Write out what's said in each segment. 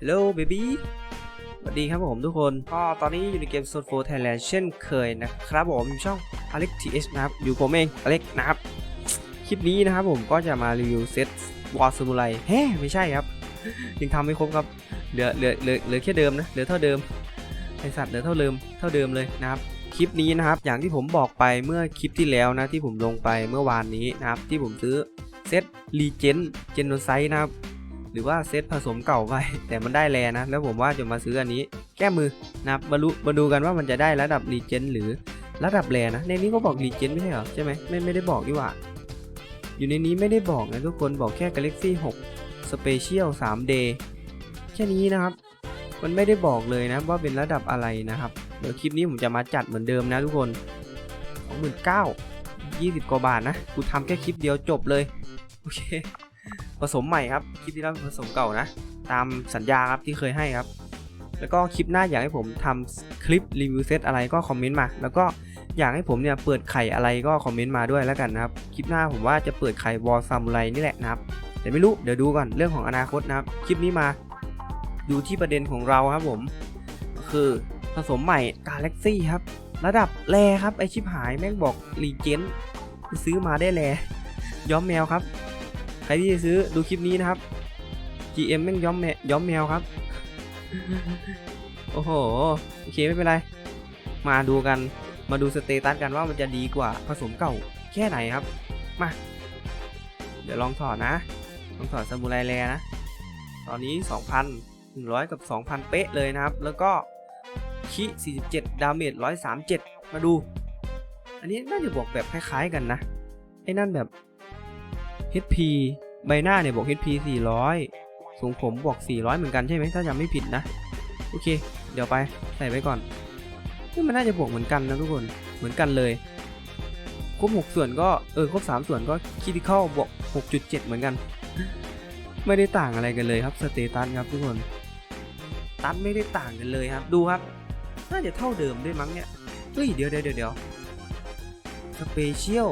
ฮัลโหลเบบี้สวัสดีครับผมทุกคนก็ตอนนี้อยู่ในเกม s o โฟ Thailand เช่นเคยนะครับผมอยู่ช่อง Alex TH นะครับ อยู่ผมเอง Alex นะครับ คลิปนี้นะครับผมก็จะมารีวิวเซตวอร์ซูมูไรเฮ้ไม่ใช่ครับ ยังทำไม่ครบครับ เหลือเหลือเหลือเหลือแค่เดิมนะ เหลือเท่าเดิมไอสัตว์เหลือเท่าเดิม เท่าเดิมเลยนะครับคลิปนี้นะครับ อย่างที่ผมบอกไปเมื่อคลิปที่แล้วนะที่ผมลงไปเมื่อวานนี้นะครับ ที่ผมซื้อเซตรีเจนเจนโนไซนะครับ หรือว่าเซตผสมเก่าไป แต่มันได้แลนะ แล้วผมว่าจะมาซื้ออันนี้ แก้มือนะครับมาดูมาดูกันว่ามันจะได้ระดับรีเจนหรือระดับแลนะ ในนี้ก็บอกรีเจนไม่ใช่เหรอใช่ไหมไม่ไม่ได้บอกดีกว่า อยู่ในนี้ไม่ได้บอกนะทุกคนบอกแค่ Galaxy 6 Special 3 Day แค่นี้นะครับ มันไม่ได้บอกเลยนะว่าเป็นระดับอะไรนะครับ เดี๋ยวคลิปนี้ผมจะมาจัดเหมือนเดิมนะทุกคน29,000 20 กว่าบาทนะ กูทำแค่คลิปเดียวจบเลย โอเค ผสมใหม่ครับคลิปที่แล้วผสมเก่านะ ตามสัญญาครับที่เคยให้ครับ แล้วก็คลิปหน้าอยากให้ผมทำคลิปรีวิวเซตอะไรก็คอมเมนต์มา แล้วก็อยากให้ผมเนี่ยเปิดไข่อะไรก็คอมเมนต์มาด้วยแล้วกันนะครับ คลิปหน้าผมว่าจะเปิดไข่วอลซามูไรนี่แหละนะครับแต่ไม่รู้เดี๋ยวดูก่อนเรื่องของอนาคตนะครับ คลิปนี้มาดูที่ประเด็นของเราครับผม คือผสมใหม่กาแล็กซี่ครับ ระดับแรครับไอชิบหายแม่งบอกรีเจนซื้อมาได้แลย้อมแมวครับ ใครที่จะซื้อดูคลิปนี้นะครับ GM แม่งย้อมแมย้อมแมวครับ โอ้โห โอเคไม่เป็นไร มาดูกัน มาดูสเตตัสกันว่ามันจะดีกว่าผสมเก่าแค่ไหนครับ มา เดี๋ยวลองถอดนะ ลองถอดซามูไรแลนะ ตอนนี้ 2,100 กับ 2,000 เป๊ะเลยนะครับ แล้วก็คิ47 ดาเมจ 137 มาดู อันนี้น่าจะบอกแบบคล้ายๆกันนะ ไอ้นั่นแบบ HP ใบหน้าเนี่ยบอก HP 400สูงผมบอก400 เหมือนกันใช่ไหมถ้าจำไม่ผิดนะ โอเค เดี๋ยวไปใส่ไว้ก่อนนี่มันน่าจะบวกเหมือนกันนะทุกคน เหมือนกันเลย ครบ 6 ส่วนก็ เออ ครบ 3 ส่วนก็คิด i เข้าบวก 6.7 เหมือนกัน ไม่ได้ต่างอะไรกันเลยครับ สเตตัสครับทุกคน ตัสไม่ได้ต่างกันเลยครับ ดูครับ น่าจะเท่าเดิมด้วยมั้งเนี่ย เฮ้ย เดี๋ยวเดี๋ยวเดี๋ยวเดี๋ยวสเปเชียล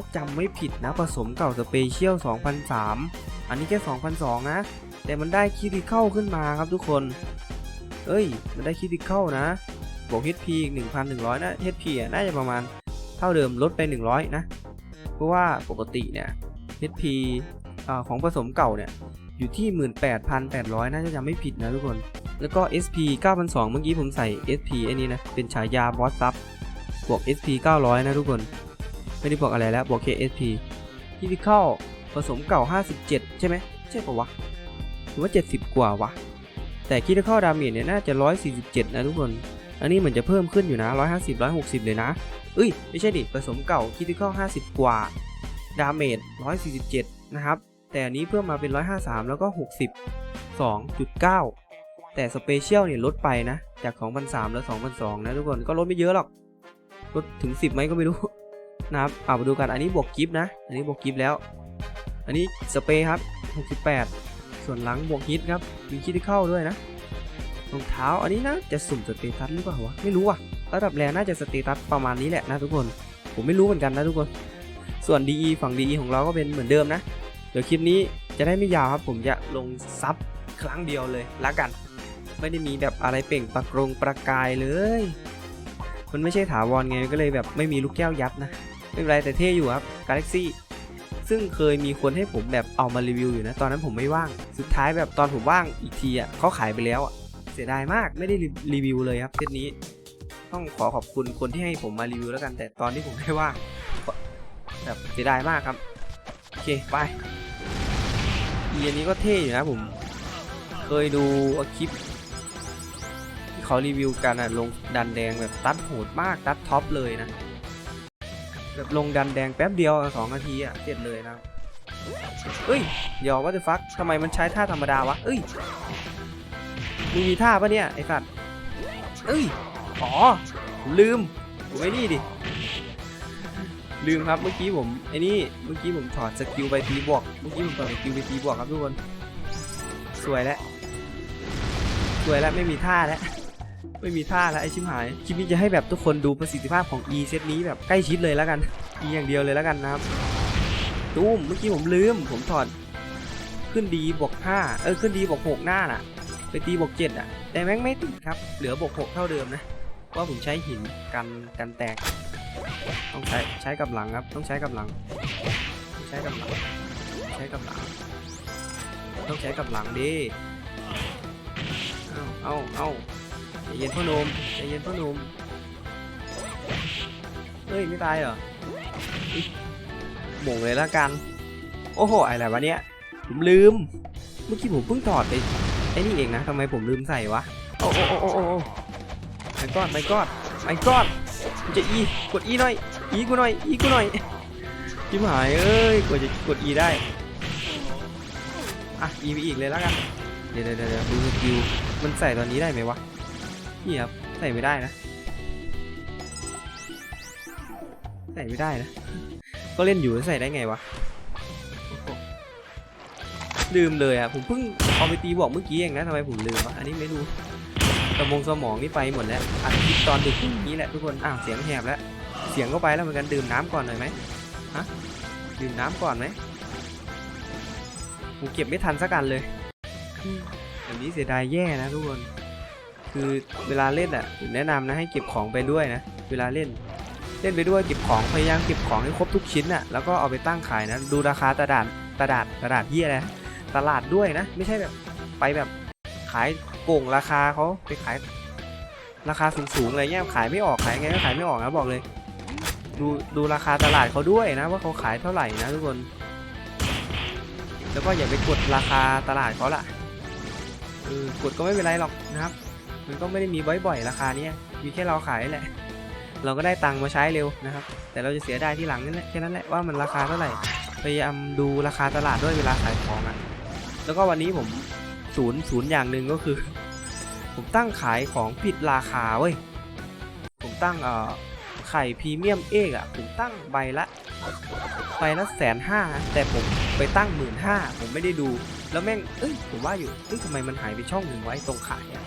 ถ้าจำไม่ผิดนะผสมเก่าสเปเชียล2003 อันนี้แค่ 2002 นะ แต่มันได้คิดิเข้าขึ้นมาครับทุกคน เอ้ย มันได้คิดิเข้านะ บวก HP อีก 1,100 นะ HP อะน่าจะประมาณเท่าเดิมลดไป 100 นะ เพราะว่าปกติเนี่ย HP อของผสมเก่าเนี่ย อยู่ที่ 18,800 น่าจะจำไม่ผิดนะทุกคน แล้วก็ SP 9,200 เมื่อกี้ผมใส่ SP ไอ้นี้นะ เป็นฉายาบอสซับบวก SP 900 นะทุกคน ไม่ได้บอกอะไรแล้วบอก KSP ที่พิเข้าผสมเก่า 57 ใช่ไหมใช่ปะวะหรือว่า 70 กว่าวะ แต่คิดเข้าดาเมจเนี่ยน่าจะ 147 นะทุกคน อันนี้เหมือนจะเพิ่มขึ้นอยู่นะ 150 160 เลยนะ เอ้ย ไม่ใช่ดิ ผสมเก่าคิดเข้า50 กว่า ดาเมจ 147 นะครับ แต่อันนี้เพิ่มมาเป็น 153 แล้วก็ 60 2.9 แต่สเปเชียลเนี่ยลดไปนะ จาก2,300แล้ว2,200นะทุกคน ก็ลดไม่เยอะหรอก ลดถึง 10ไหมก็ไม่รู้ นะครับเอามาดูกันอันนี้บวกกิฟต์นะ อันนี้บวกกิฟต์แล้ว อันนี้สเปรย์ครับ68 ส่วนหลังบวกฮิตครับ มีคิดเข้าด้วยนะ รองเท้าอันนี้นะจะสุ่มสเตตัสหรือเปล่าวะ ไม่รู้ว่ะ ระดับแรงน่าจะสเตตัสประมาณนี้แหละนะทุกคน ผมไม่รู้เหมือนกันนะทุกคน ส่วน DE ฝั่ง DE ของเราก็เป็นเหมือนเดิมนะ เดี๋ยวคลิปนี้จะได้ไม่ยาวครับ ผมจะลงซับครั้งเดียวเลยละกัน ไม่ได้มีแบบอะไรเปล่งประกรงประกายเลย มันไม่ใช่ถาวรไงก็เลยแบบไม่มีลูกแก้วยัดนะ ไม่เป็นไรแต่เท่อยู่ครับ Galaxy ซึ่งเคยมีคนให้ผมแบบเอามารีวิวอยู่นะ ตอนนั้นผมไม่ว่าง สุดท้ายแบบตอนผมว่างอีกทีอะเขาขายไปแล้วอะเสียดายมากไม่ได้รีวิวเลยครับเซตนี้ ต้องขอขอบคุณคนที่ให้ผมมารีวิวแล้วกัน แต่ตอนที่ผมไม่ว่างแบบเสียดายมากครับ โอเคไปอีอันนี้ก็เท่อยู่นะผม เคยดูคลิปที่เขารีวิวกันอะลงดันแดงแบบตัดโหดมากตัดท็อปเลยนะ แบบลงดันแดงแป๊บเดียวสองนาทีอะเสร็จเลยนะเอ้ยเดี๋ยวว่าจะฟักทำไมมันใช้ท่าธรรมดาวะเอ้ยมึงมีท่าปะเนี่ยไอ้สัตว์เอ้ยอ๋อลืมผมไอ้นี่ดิลืมครับเมื่อกี้ผมไอ้นี่เมื่อกี้ผมถอดสกิลไปตีบวกเมื่อกี้ผมถอดสกิลไปตีบวกครับทุกคนสวยแล้วสวยแล้วไม่มีท่าแล้ว ไม่มีท่าแล้วไอชิมหาย คลิปนี้จะให้แบบทุกคนดูประสิทธิภาพของ E เซตนี้แบบใกล้ชิดเลยแล้วกัน E อย่างเดียวเลยแล้วกันนะครับตุ้มเมื่อกี้ผมลืม ผมถอดขึ้นดีบวก5เออขึ้นดีบวก6หน้าน่ะ ไปตีบวกเจ็ดอะ แต่แม่งไม่ติดครับ เหลือบวกหกเท่าเดิมนะเพราผมใช้หินกันกันแตก ต้องใช้ใช้กับหลังครับ ต้องใช้กับหลังต้องใช้กับหลังใช้กับหลัง ต้องใช้กับหลังดิ เอาเอาเอา ใจเย็นพ่อหนมใจเย็นพ่อหนมเฮ้ยไม่ตายเหรอหม่งเลยละกัน โอ้โหอะไรวะเนี่ยผมลืม เมื่อกี้ผมเพิ่งถอดไปไอ้นี่เองนะทำไมผมลืมใส่วะโอ้โอ้โอ้โอ้โอ้โอ้ไม่กอดไม่กอดไม่กอดจะอีกดอีหน่อยอีกูหน่อยอีกูหน่อยชิบหายเอ้ยกว่าจะกดอีได้อะอีไปอีกเลยล้วกันเดี๋ยวเดี๋ยวเดี๋ยวดูสกิลมันใส่ตอนนี้ได้ไหมวะ นี่ครับใส่ไม่ได้นะ ใส่ไม่ได้นะ ก็เล่นอยู่ใส่ได้ไงวะลืมเลยอะผมเพิ่งเอาไปตีบอกเมื่อกี้เองนะทำไมผมลืมวะอันนี้ไม่รู้สมองสมองนี่ไปหมดแล้วอัดคลิปตอนดึกอย่งนี้แหละทุกคนอ้าวเสียงแหบแล้ว เสียงก็ไปแล้วเหมือนกันดื่มน้ำก่อนหน่อยไหมฮะดื่มน้ำก่อนไหมผมเก็บไม่ทันสักกันเลยอืมแบบนี้เสียดายแย่นะทุกคน คือเวลาเล่นอะแนะนำนะให้เก็บของไปด้วยนะ เวลาเล่น เล่นไปด้วยเก็บของพยายามเก็บของให้ครบทุกชิ้นอะแล้วก็เอาไปตั้งขายนะ ดูราคาตลาดตลาดตลาดเยี่ยอะไรนะตลาดด้วยนะ ไม่ใช่แบบไปแบบขายโก่งราคาเขาไปขายราคาสูงๆอะไรเงี้ยขายไม่ออกขายไงก็ขายไม่ออกนะบอกเลย ดูดูราคาตลาดเขาด้วยนะ ว่าเขาขายเท่าไหร่นะทุกคน แล้วก็อย่าไปกดราคาตลาดเขาละเออกดก็ไม่เป็นไรหรอกนะครับ มันก็ไม่ได้มีบ่อยๆราคาเนี้ยมีแค่เราขายแหละ เราก็ได้ตังค์มาใช้เร็วนะครับ แต่เราจะเสียได้ที่หลังนั่นแหละแค่นั้นแหละว่ามันราคาเท่าไหร่พยายามดูราคาตลาดด้วยเวลาขายของอะแล้วก็วันนี้ผมศูนย์ศูนย์อย่างหนึ่งก็คือ ผมตั้งขายของผิดราคาเว้ยผมตั้งเอ่อไข่พรีเมียมเอกอะผมตั้งใบละใบละแสนห้าแต่ผมไปตั้งหมื่นห้าผมไม่ได้ดู แล้วแม่งเอ้ยผมว่าอยู่เอ้ยทำไมมันหายไปช่องหนึ่งไว้ตรงขายอะ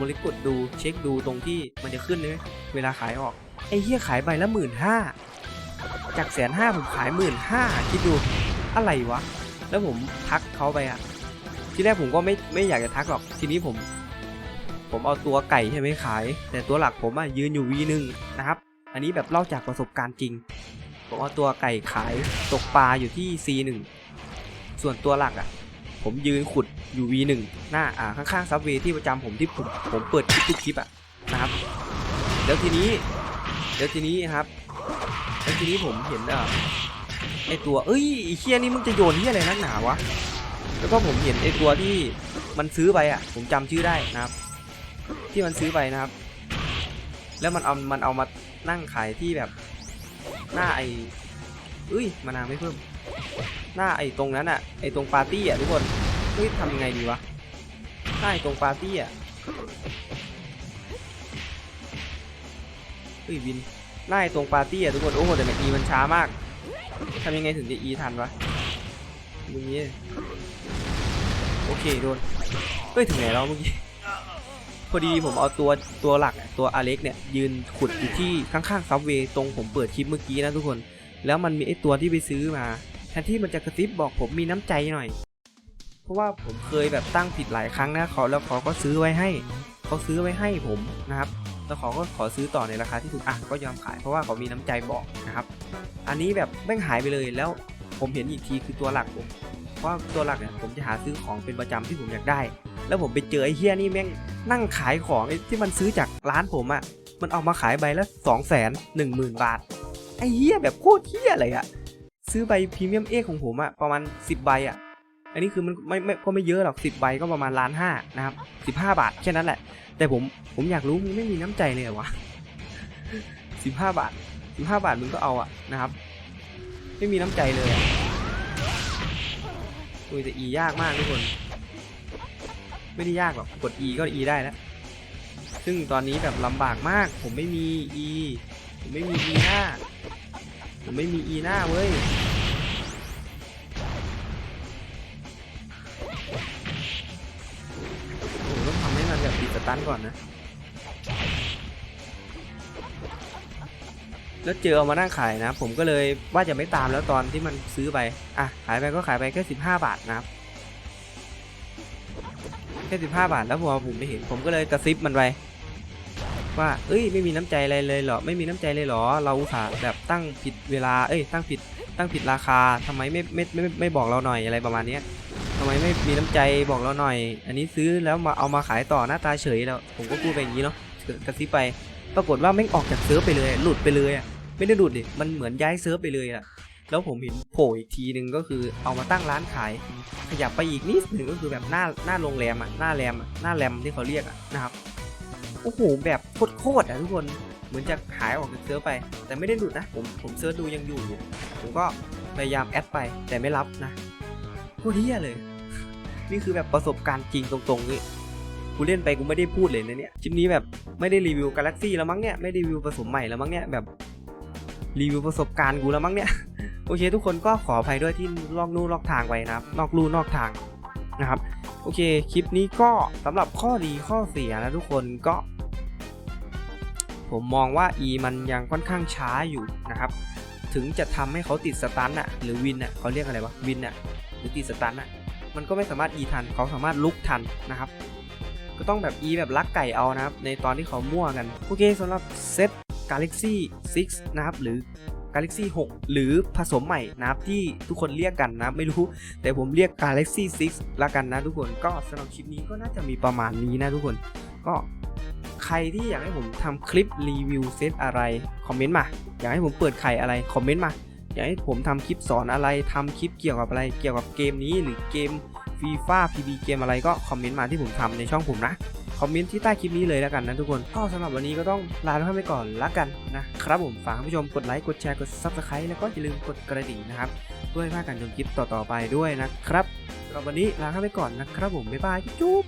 มเลกุลดูเช็คดูตรงที่มันจะขึ้นเลยเวลาขายออกไอ้เหี้ยขายใบละหมื่นห้าจากแสนห้าผมขายหมื่นห้าคิดดูอะไรวะ แล้วผมทักเขาไปอะที่แรกผมก็ไม่ไม่อยากจะทักหรอกทีนี้ผม ผมเอาตัวไก่ใช่ไหมขาย แต่ตัวหลักผมอะยืนอยู่วีหนึ่งนะครับ อันนี้แบบเล่าจากประสบการณ์จริง ผมเอาตัวไก่ขายตกปลาอยู่ที่ C1 ส่วนตัวหลักอะ ผมยืนขุดอยู่ V1 หน้าอ่าข้างๆซับเวที่ประจำผมที่ผมผมเปิดคลิปทุกคลิปอะนะครับแล้วทีนี้แล้วทีนี้ครับแล้วทีนี้ผมเห็นเอ่อไอตัวเอ้ยไอเคียนี่มึงจะโยนที่อะไรนักหนาวะแล้วก็ผมเห็นไอตัวที่มันซื้อไปอะผมจำชื่อได้นะครับ ที่มันซื้อไปนะครับ แล้วมันเอามันเอามานั่งขายที่แบบหน้าไอเอ้ยมานาวไม่เพิ่ม หน้าไอ้ตรงนั้นอะไอ้ตรงปาร์ตี้อะทุกคนเฮ้ยทำยังไงดีวะหน้าไอ้ตรงปาร์ตี้อะเฮ้ยวินหน้าไอ้ตรงปาร์ตี้อะทุกคนโอ้โหแต่แม็กอีมันช้ามากทำยังไงถึงจะอีทันวะอย่างนี้โอเคโดนเฮ้ยถึงไหนแล้วเมื่อกี้พอดีผมเอาตัวตัวหลักตัวอเล็กเนี่ยยืนขุดอยู่ที่ข้างๆซับเวย์ตรงผมเปิดคลิปเมื่อกี้นะทุกคน แล้วมันมีไอตัวที่ไปซื้อมา แทนที่มันจะกระซิบบอกผมมีน้ำใจหน่อย เพราะว่าผมเคยแบบตั้งผิดหลายครั้งนะเขาแล้วเขาก็ซื้อไว้ให้ เขาซื้อไว้ให้ผมนะครับ แล้วเขาก็ขอซื้อต่อในราคาที่ถูกอะก็ยอมขายเพราะว่าเขามีน้ำใจบอกนะครับ อันนี้แบบแม่งหายไปเลยแล้วผมเห็นอีกทีคือตัวหลักผมเพราะว่าตัวหลักเนี่ยผมจะหาซื้อของเป็นประจำที่ผมอยากได้ แล้วผมไปเจอไอ้เฮียนี่แม่งนั่งขายของไอ้ที่มันซื้อจากร้านผมอะ่ะมันเอามาขายใบละสองแสนหนึ่งหมื่นบาทไอ้เฮียแบบโคตรเฮียเลยอะ ซื้อใบพรีเมียมเอของผมอะประมาณ 10 ใบอะอันนี้คือมันไม่ไม่ก็ไม่เยอะหรอก 10 ใบก็ประมาณล้านห้านะครับ 15 บาทแค่นั้นแหละ แต่ผมผมอยากรู้มึงไม่มีน้ำใจเลยเหรอวะ15 บาท 15 บาทมึงก็เอาอะนะครับ ไม่มีน้ำใจเลยอุ้ยแต่ E ยากมากทุกคน ไม่ได้ยากหรอกกด E ก็ E ได้แล้วซึ่งตอนนี้แบบลำบากมาก ผมไม่มี E ผมไม่มี E หน้า ผมไม่มี E หน้าเว้ยโอ้โหต้องทำให้มันแบบติดสตันก่อนนะ แล้วเจอเอามานั่งขายนะ ผมก็เลยว่าจะไม่ตามแล้วตอนที่มันซื้อไป อะ ขายไปก็ขายไปแค่15บาทนะครับ แค่สิบห้าบาทแล้วพอผมไปเห็น ผมก็เลยกระซิบมันไป ว่า เอ้ย ไม่มีน้ำใจอะไรเลยเหรอ ไม่มีน้ำใจเลยเหรอ เราอุตส่าห์แบบตั้งผิดเวลา เอ้ย ตั้งผิด ตั้งผิดราคาทำไมไม่ไม่ไม่ไม่ไม่บอกเราหน่อยอะไรประมาณเนี้ยทำไมไม่มีน้ำใจบอกเราหน่อย อันนี้ซื้อแล้วมาเอามาขายต่อหน้าตาเฉยแล้ว ผมก็พูดไปอย่างนี้เนาะกระซิบไป ปรากฏว่าแม่งออกจากเซิร์ฟไปเลย หลุดไปเลยอะไม่ได้หลุดดิ มันเหมือนย้ายเซิร์ฟไปเลยอะแล้วผมเห็นโผล่อีกทีนึงก็คือเอามาตั้งร้านขาย ขยับไปอีกนิดหนึ่งก็คือแบบหน้าหน้าโรงแรมอะหน้าแรมหน้าแรมที่เขาเรียกอะนะครับ โอ้โหแบบโคตรๆอะทุกคนเหมือนจะหายออกจากเซิร์ฟไป แต่ไม่ได้หลุดนะ ผมผมเซิร์ชดูยังอยู่อยู่ผมก็พยายามแอดไปแต่ไม่รับนะโคตรเฮียเลย นี่คือแบบประสบการณ์จริงตรงๆเลยกูเล่นไปกูไม่ได้พูดเลยนะเนี่ยคลิปนี้แบบไม่ได้รีวิวกาแล็กซี่แล้วมั้งเนี่ยไม่ได้รีวิวผสมใหม่แล้วมั้งเนี่ยแบบรีวิวประสบการณ์กูแล้วมั้งเนี่ยโอเคทุกคนก็ขออภัยด้วยที่ลอกนู่นลอกทางไปนะครับนอกลู่นอกทางนะครับ โอเค คลิปนี้ก็สำหรับข้อดีข้อเสียนะทุกคนก็ ผมมองว่า E มันยังค่อนข้างช้าอยู่นะครับ ถึงจะทำให้เขาติดสตันอะหรือวินอะเขาเรียกอะไรวะวินอะหรือติดสตันอะมันก็ไม่สามารถ E ทันเขาสามารถลุกทันนะครับ ก็ต้องแบบ E แบบลักไก่เอานะครับ ในตอนที่เขามั่วกัน โอเคสำหรับเซต Galaxy 6 นะครับ หรือ Galaxy 6 หรือผสมใหม่นะครับที่ทุกคนเรียกกันนะไม่รู้ แต่ผมเรียก Galaxy 6ละกันนะทุกคนก็สำหรับคลิปนี้ก็น่าจะมีประมาณนี้นะทุกคนก็ใครที่อยากให้ผมทำคลิปรีวิวเซตอะไรคอมเมนต์มา อยากให้ผมเปิดไข่อะไรคอมเมนต์มา อยากให้ผมทำคลิปสอนอะไรทำคลิปเกี่ยวกับอะไรเกี่ยวกับเกมนี้หรือเกม ฟีฟ่าพีบีเกมอะไรก็คอมเมนต์มาที่ผมทำในช่องผมนะ คอมเมนต์ที่ใต้คลิปนี้เลยแล้วกันนะทุกคน ก็สำหรับวันนี้ก็ต้องลาทุกท่านไปก่อนละกันนะครับผมฝากผู้ชมกดไลค์กดแชร์กดซับสไครต์แล้วก็อย่าลืมกดกระดิ่งนะครับเพื่อให้พลาดการชมคลิปต่อๆไปด้วยนะครับสำหรับวันนี้ลาท่านไปก่อนนะครับผมบ๊ายบายจุ๊บ